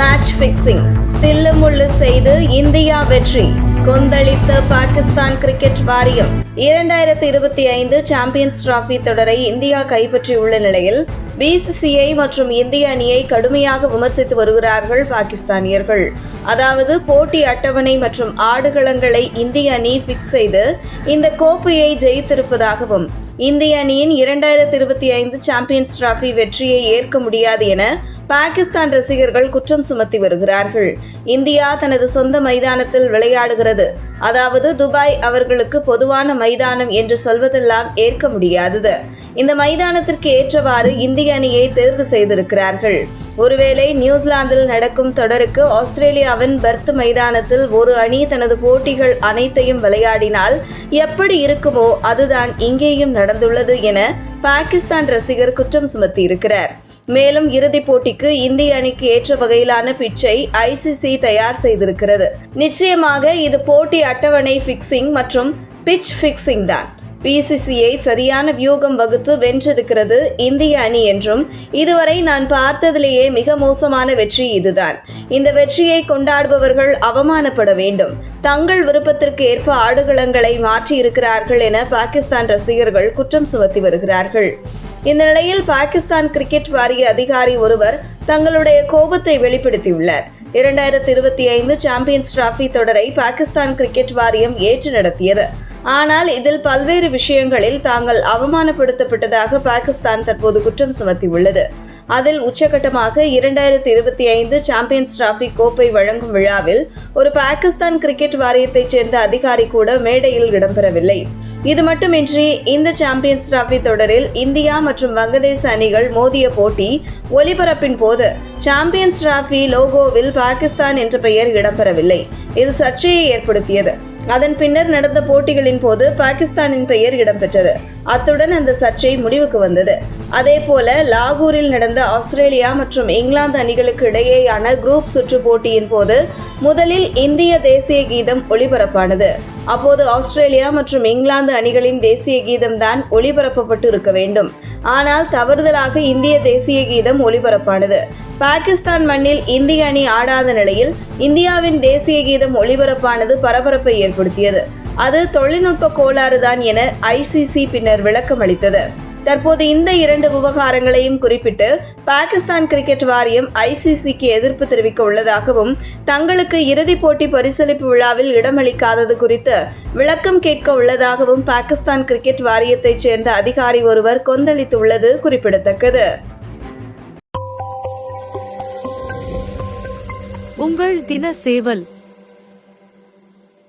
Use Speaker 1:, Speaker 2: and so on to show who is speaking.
Speaker 1: Match fixing தில்லுமுள்ளு செய்து India வெற்றி. கொந்தளித்த Pakistan cricket வாரியம். இரண்டாயிரத்தி இருபத்தி ஐந்து சாம்பியன்ஸ் டிராபி தொடரை இந்தியா கைப்பற்றியுள்ள நிலையில் பிசிசிஐ மற்றும் இந்திய அணியை கடுமையாக விமர்சித்து வருகிறார்கள் பாகிஸ்தானியர்கள். அதாவது போட்டி அட்டவணை மற்றும் ஆடுகளங்களை இந்திய அணி பிக்ஸ் செய்து இந்த கோப்பையை ஜெயித்திருப்பதாகவும் இந்திய அணியின் இரண்டாயிரத்தி இருபத்தி ஐந்து சாம்பியன்ஸ் டிராபி வெற்றியை ஏற்க முடியாது என பாகிஸ்தான் ரசிகர்கள் குற்றம் சுமத்தி வருகிறார்கள். இந்தியா தனது சொந்த மைதானத்தில் விளையாடுகிறது. அதாவது துபாய் அவர்களுக்கு பொதுவான மைதானம் என்று சொல்வதெல்லாம் ஏற்க முடியாதது. இந்த மைதானத்திற்கு ஏற்றவாறு இந்திய அணியை தேர்வு செய்திருக்கிறார்கள். ஒருவேளை நியூசிலாந்தில் நடக்கும் தொடருக்கு ஆஸ்திரேலியாவின் பர்த் மைதானத்தில் ஒரு அணி தனது போட்டிகள் அனைத்தையும் விளையாடினால் எப்படி இருக்குமோ அதுதான் இங்கேயும் நடந்துள்ளது என பாகிஸ்தான் ரசிகர் குற்றம் சுமத்தியிருக்கிறார். மேலும் இறுதிப் போட்டிக்கு இந்திய அணிக்கு ஏற்ற வகையிலான பிட்சை ஐசிசி தயார் செய்திருக்கிறது. நிச்சயமாக இது போட்டி அட்டவணை ஃபிக்சிங் மற்றும் பிட்ச் ஃபிக்சிங் தான். பிசிசிஐ சரியான வியூகம் வகுத்து வென்றிருக்கிறது இந்திய அணி என்றும் இதுவரை நான் பார்த்ததிலேயே மிக மோசமான வெற்றி இதுதான். இந்த வெற்றியை கொண்டாடுபவர்கள் அவமானப்பட வேண்டும். தங்கள் விருப்பத்திற்கு ஏற்ப ஆடுகளங்களை மாற்றி இருக்கிறார்கள் என பாகிஸ்தான் ரசிகர்கள் குற்றம் சுமத்தி வருகிறார்கள். இந்த நிலையில் பாகிஸ்தான் கிரிக்கெட் வாரிய அதிகாரி ஒருவர் தங்களுடைய கோபத்தை வெளிப்படுத்தியுள்ளார். இரண்டாயிரத்தி இருபத்தி ஐந்து சாம்பியன்ஸ் டிராபி தொடரை பாகிஸ்தான் கிரிக்கெட் வாரியம் ஏற்று நடத்தியது. ஆனால் இதில் பல்வேறு விஷயங்களில் தாங்கள் அவமானப்படுத்தப்பட்டதாக பாகிஸ்தான் தற்போது குற்றம் சுமத்தியுள்ளது. அதில் உச்சகட்டமாக இரண்டாயிரத்தி இருபத்தி ஐந்து சாம்பியன்ஸ் டிராஃபி கோப்பை வழங்கும் விழாவில் ஒரு பாகிஸ்தான் கிரிக்கெட் வாரியத்தைச் சேர்ந்த அதிகாரி கூட மேடையில் இடம்பெறவில்லை. இது மட்டுமின்றி இந்த சாம்பியன்ஸ் டிராஃபி தொடரில் இந்தியா மற்றும் வங்கதேச அணிகள் மோதிய போட்டி ஒலிபரப்பின் போது சாம்பியன்ஸ் டிராஃபி லோகோவில் பாகிஸ்தான் என்ற பெயர் இடம்பெறவில்லை. இது சர்ச்சையை ஏற்படுத்தியது. அதன் பின்னர் நடந்த போட்டிகளின் போது பாகிஸ்தானின் பெயர் இடம்பெற்றது. அத்துடன் அந்த சர்ச்சை முடிவுக்கு வந்தது. அதே போல லாகூரில் நடந்த ஆஸ்திரேலியா மற்றும் இங்கிலாந்து அணிகளுக்கு இடையேயான குரூப் சுற்று போட்டியின் போது முதலில் இந்திய தேசிய கீதம் ஒளிபரப்பானது. அப்போது ஆஸ்திரேலியா மற்றும் இங்கிலாந்து அணிகளின் தேசிய கீதம் தான் ஒளிபரப்பப்பட்டு இருக்க வேண்டும். ஆனால் தவறுதலாக இந்திய தேசிய கீதம் ஒளிபரப்பானது. பாகிஸ்தான் மண்ணில் இந்திய அணி ஆடாத நிலையில் இந்தியாவின் தேசிய கீதம் ஒளிபரப்பானது பரபரப்பை ஏற்படுத்தியது. அது தொழில்நுட்ப கோளாறுதான் என ஐசிசி பின்னர் விளக்கம் அளித்தது தற்போது இந்த இரண்டு விவகாரங்களையும் குறிப்பிட்டு பாகிஸ்தான் கிரிக்கெட் வாரியம் ஐசிசிக்கு எதிர்ப்பு தெரிவிக்க உள்ளதாகவும் தங்களுக்கு இறுதிப் போட்டி பரிசளிப்பு விழாவில் இடமளிக்காதது குறித்து விளக்கம் கேட்க உள்ளதாகவும் பாகிஸ்தான் கிரிக்கெட் வாரியத்தைச் சேர்ந்த அதிகாரி ஒருவர் கொந்தளித்துள்ளது குறிப்பிடத்தக்கது.
Speaker 2: உங்கள் தின சேவல்